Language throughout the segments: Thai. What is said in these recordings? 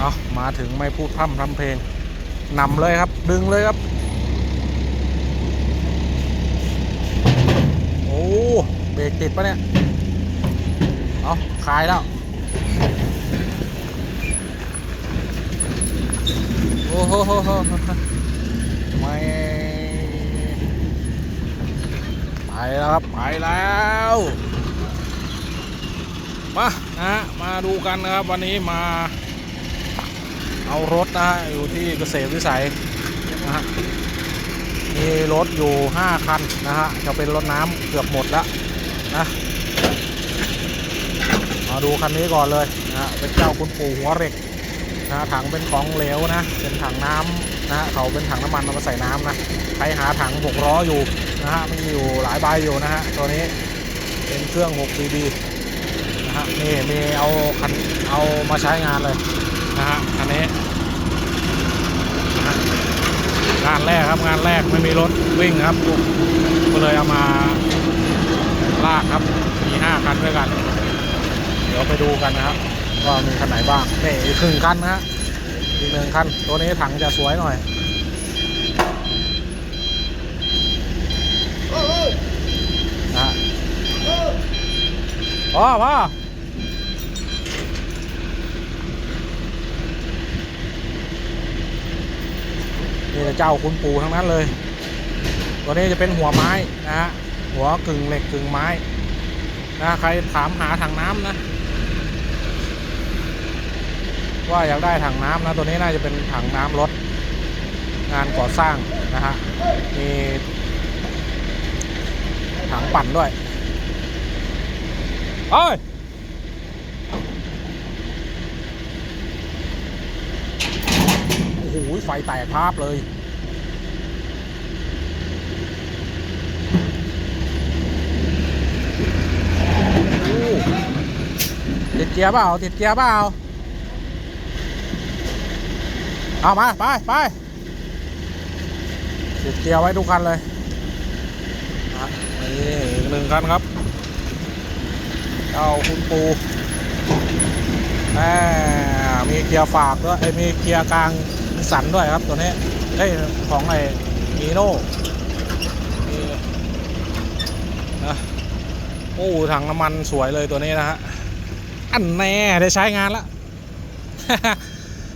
เอามาถึงไม่พูดพร่ำทำเพลงนำเลยครับ ดึงเลยครับ โอ้เบรกติดปะเนี่ย เอาคลายแล้ว โอ้โหไม่ไปแล้วครับ ไปแล้วมานะฮะมาดูกันนะครับ วันนี้มา เอารถนะฮะอยู่ที่เกษตรวิสัยนะฮะมีรถอยู่ 5 คันนะฮะจะเป็นรถน้ำเกือบหมดแล้วนะมาดูคันนี้ก่อนเลยนะฮะเป็นเจ้าคุณปู่หัวเหล็กนะถังเป็นของเหลวนะ เป็นถังน้ำนะฮะเขาเป็นถังน้ำมันเอามาใส่น้ำนะใครหาถังหกล้ออยู่นะฮะมีอยู่หลายใบอยู่นะฮะตัวนี้เป็นเครื่อง6 BB นะฮะนี่มีเอาคันเอามาใช้งานเลยนะฮะคันนี้ งานแรกครับงานแรกไม่มีรถวิ่งครับ ก็เลยเอามาลากครับ มีห้าคันด้วยกัน เดี๋ยวไปดูกันนะครับ ว่ามีคันไหนบ้างนี่อีกครึ่งคันนะฮะอีกหนึ่งคัน ตัวนี้ถังจะสวยหน่อยนะฮะพ่อพ่อ นี่เจ้าคุณปูทั้งนั้นเลย ตัวนี้จะเป็นหัวไม้นะฮะหัวกึ่งเหล็กกึ่งไม้นะใครถามหาถังน้ำนะ ว่าอยากได้ถังน้ำนะตัวนี้น่าจะเป็นถังน้ำรถงานก่อสร้างนะฮะมีถังปั่นด้วยเอ้ย โอ้โห ไฟแตกภาพเลยติดเกียร์เปล่าติดเกียร์เปล่าเอามา ไปไปติดเกียร์ไว้ทุกคันเลยนี่หนึ่งคันครับเจ้าคุณปูแหมมีเกียร์ฝากด้วยเอ้ยมีเกียร์กลาง สันด้วยครับตัวนี้เอ้ของไอ้มีโน่นะโอ้ถังน้ำมันสวยเลยตัวนี้นะฮะอันแน่ได้ใช้งานแล้ว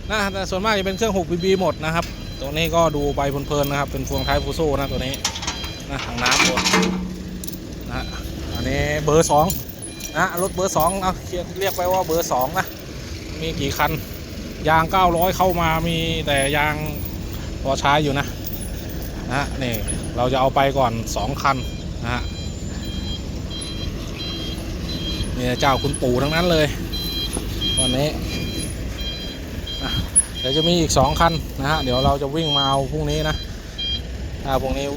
นะแต่ส่วนมากจะเป็นเครื่อง6 BB หมดนะครับ ตัวนี้ก็ดูไปเพลินๆนะครับ เป็นพวงท้ายฟูโซ่นะตัวนี้นะถังน้ำตัวนะฮะอันนี้เบอร์สองนะรถเบอร์สองเอาเรียกไปว่าเบอร์สองนะมีกี่คัน ยาง 900 เข้ามามีแต่ยางพอใช้อยู่นะนะฮะนี่เราจะเอาไปก่อน 2 คันนะฮะนี่เจ้าคุณปู่ทั้งนั้นเลยวันนี้เดี๋ยวจะมีอีก 2 คันนะฮะเดี๋ยวเราจะวิ่งมาเอาพรุ่งนี้นะถ้าพรุ่งนี้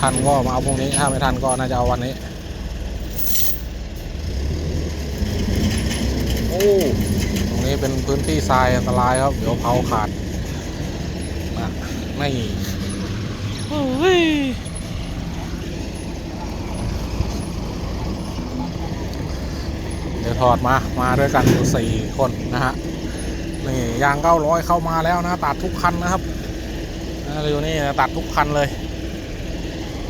ทันก็มาเอาพรุ่งนี้ถ้าไม่ทันก็น่าจะเอาวันนี้โอ้ นี้เป็นพื้นที่ทรายอันตรายครับ เดี๋ยวเผาขาดนะไม่โอ้ยเดี๋ยวถอดมา มาด้วยกันดูสี่คนนะฮะ นี่ยางเก้าร้อยเข้ามาแล้วนะ ตัดทุกคันนะครับเร็วนี่ตัดทุกคันเลย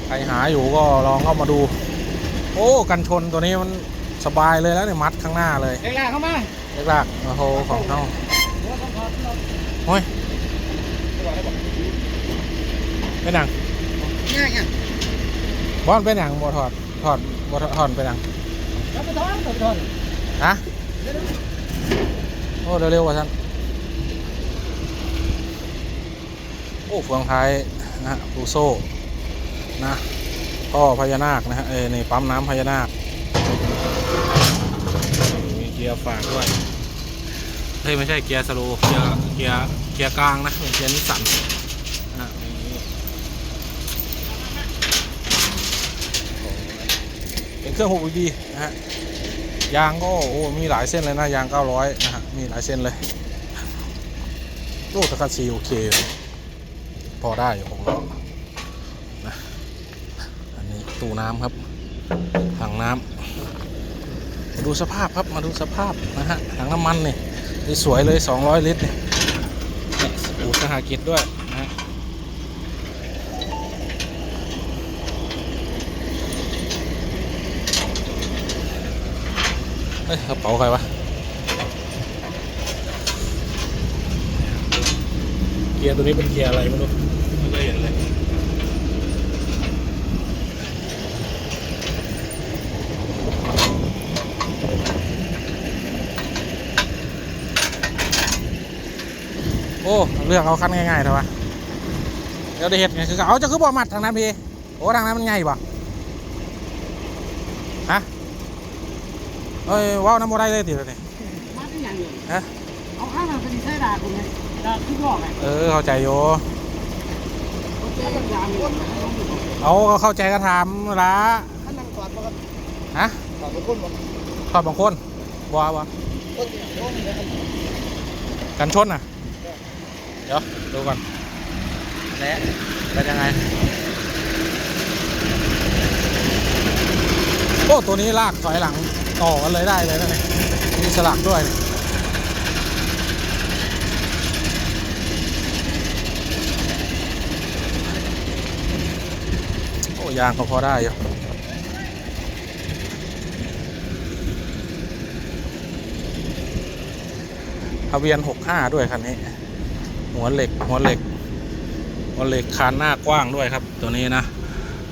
ใครหาอยู่ก็ลองเข้ามาดู โอ้ กันชนตัวนี้มันสบายเลยแล้วเนี่ยมัดข้างหน้าเลยเด็กแรกเข้ามา กลากโอ้โหของเขาโอ้ยเป็นหนังง่ายไงบอลเป็นหนังบอถอดถอดบอถอดเป็นหนังรับไปทอนรับไปทอนฮะโอ้เร็วๆกว่าฉันโอ้เฟืองท้ายนะฮะปูโซ่นะท่อพญานาคนะฮะเออนี่ปั๊มน้ำพญานาคมีเกี ยร์ฝากด้วยเฮ้ยไม่ใช่เกียร์สโลว์เกียร์เกียร์เกียร์กลางนะเป็นเกียร์นิสสันนะนี่เป็นเครื่อง6 VB นะฮะยางก็โอ้มีหลายเส้นเลยนะยาง 900 นะฮะมีหลายเส้นเลยโอ้ตะกัดซีโอเคอยู่พอได้อยู่ของเรานะอันนี้ตู้น้ำครับถังน้ำมา ดูสภาพครับมาดูสภาพนะฮะถังน้ำมันนี่นี่สวยเลย 200 ลิตรเนี่ยสหกิจด้วยนะเฮ้ยกระเป๋าใครวะ เกียร์ตัวนี้เป็นเกียร์อะไรไม่รู้ไม่เคยเห็นเลย โอ้เลือกเอาคันง่ายๆเถอะวะเดี๋ยวได้เห็ดไงคือเอาจะคือบ่มัดทางนั้นพี่โอ้ทางนั้นมันใหญ่ป่ะฮะเอ้ยว้าวน้ำโมได้เลยติเลยนี่มาที่ยังอยู่ฮะเอาข้างมาเป็นใช้ดาคุณไงดาทุกรอบไงเออเข้าใจอยู่โอเคก็ยามอยู่เอาก็เข้าใจก็ถามละท่านนั่งกอดมาครับฮะกอดไปคนบอกชอบบางคนว้าวะคนโอ้ยนะครับกันชนน่ะเดี๋ยวดูก่อนแหละเป็นยังไง โอ้ ตัวนี้ลากถอยหลังต่อกันเลยได้เลยนะเนี่ยมีสลักด้วยเนี่ยโอ้ยางก็พอได้อยู่ทะเบียน65ด้วยคันนี้ หัวเหล็ก หัวเหล็ก หัวเหล็กคานหน้ากว้างด้วยครับ ตัวนี้นะ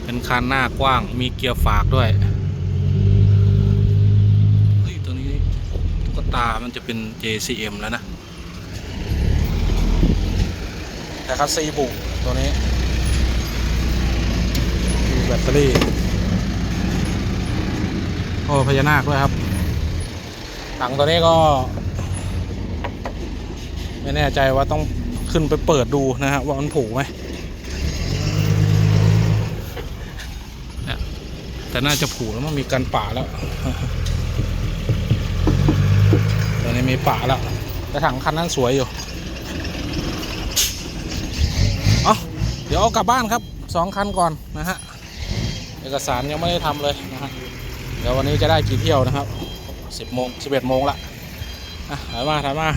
เป็นคานหน้ากว้าง มีเกียร์ฝากด้วยเฮ้ยตัวนี้ตุ๊กตามันจะเป็น JCM แล้วนะแต่คัสซีบุกตัวนี้มีแบตเตอรี่โอ้พญานาคด้วยครับถังตัวนี้ก็ ไม่แน่ใจว่าต้อง ขึ้นไปเปิดดูนะฮะว่ามันผูกไหมแต่น่าจะผูกแล้วมันมีกันป่าแล้วตอนนี้มีป่าแล้วแต่ถังคันนั้นสวยอยู่เอาเดี๋ยวเอากลับบ้านครับสองคันก่อนนะฮะเอกสารยังไม่ได้ทำเลยนะฮะเดี๋ยววันนี้จะได้กี่เที่ยวนะครับสิบโมงสิบเอ็ดโมงละอะถอยมาถอยมา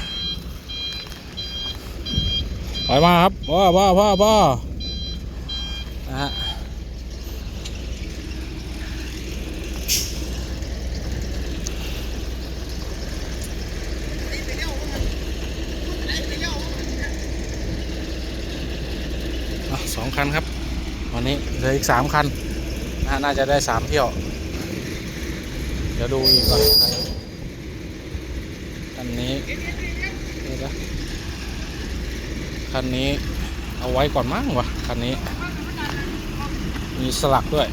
อยมาครับพ่อพ่อพ่อพ่อนะฮะสองคันครับ วันนี้เหลืออีกสามคันนะฮะน่าจะได้สามเที่ยว เดี๋ยวดูอีกก่อนคันนี้เดี๋ยวนะ คันนี้เอาไว้ก่อนมั้งวะคันนี้ มีสลักด้วย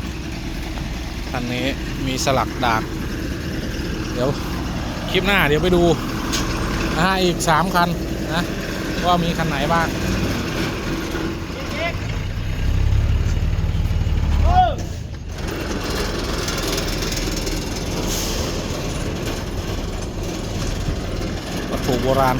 คันนี้มีสลักดากเดี๋ยวคลิปหน้าเดี๋ยวไปดูนะฮะอีกสามคันนะว่ามีคันไหนบ้างวัตถุโบราณ